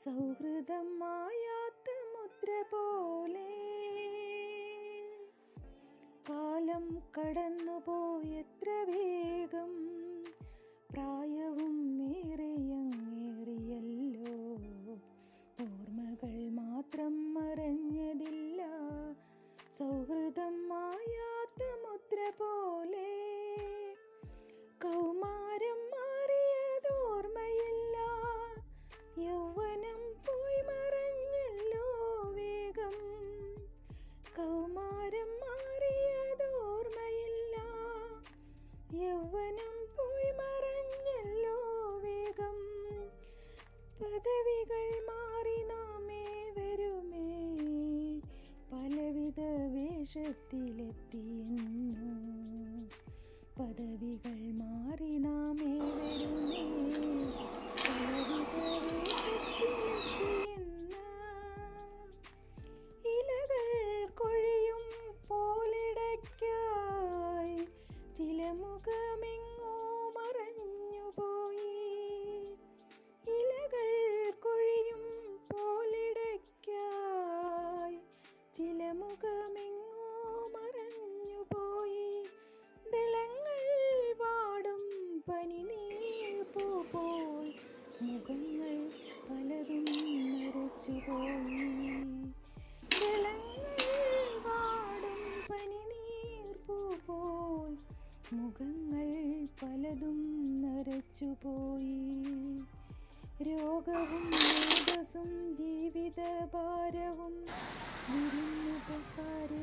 സൗഹൃദം മായാത്ത മുദ്ര പോലെ കാലം കടന്നുപോയെത്ര കൗമാരം മാറിയതോർമ്മയില്ല. യൗവനം പോയി മറഞ്ഞല്ലോ വേഗം. പദവികൾ മാറി നാമേ വരുമേ. പലവിധ വേഷത്തിലെത്തിയെന്നു. പദവികൾ മാറി പനിനീർപ്പൂ പോൽ മുഖങ്ങൾ പലതും നരച്ചുപോയി രോഗവും മേധസ്സും ജീവിതഭാരവും വിരുന്നുപക്കാരെ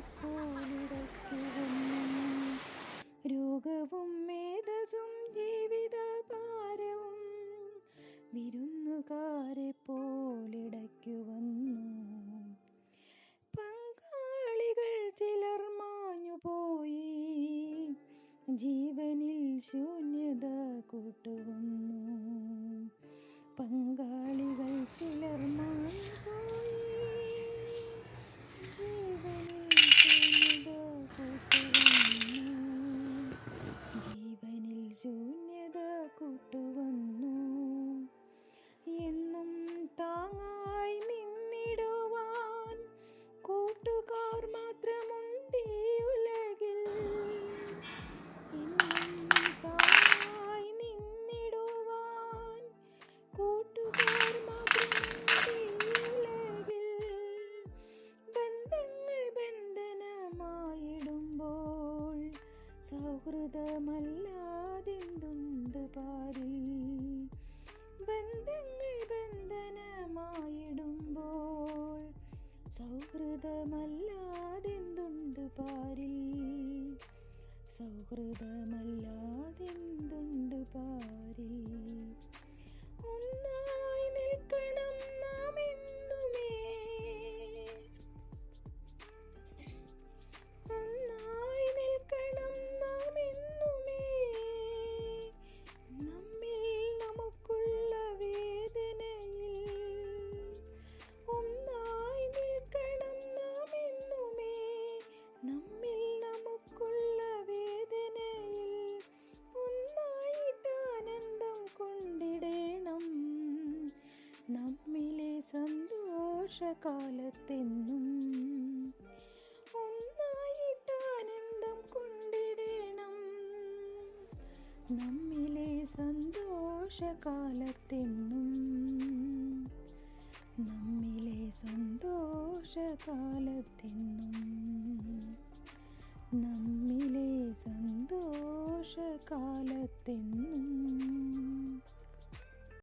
രോഗവും മേധസും രോഗവും ഭാരവും വിരുന്നുകാരെ പോലിടയ്ക്കു വന്നു. പങ്കാളികൾ ചിലർ മാഞ്ഞു പോയി. ജീവനിൽ ശൂന്യത കൂട്ടുവന്നു. സൗഹൃദമല്ലാതെന്തുണ്ട് പാരിൽ? ബന്ധങ്ങൾ ബന്ധനമായിടുമ്പോൾ സൗഹൃദമല്ലാതെന്തുണ്ട് പാരിൽ? സൗഹൃദമല്ലാതെന്തുണ്ട് പാരിൽ? സന്തോഷകാലത്തെന്നും ഒന്നായിട്ട് ആനന്ദം കൊണ്ടിടേണം. നമ്മിലെ സന്തോഷകാലത്തെന്നും നമ്മിലെ സന്തോഷകാലത്തെന്നും നമ്മിലെ സന്തോഷകാലത്തെന്നും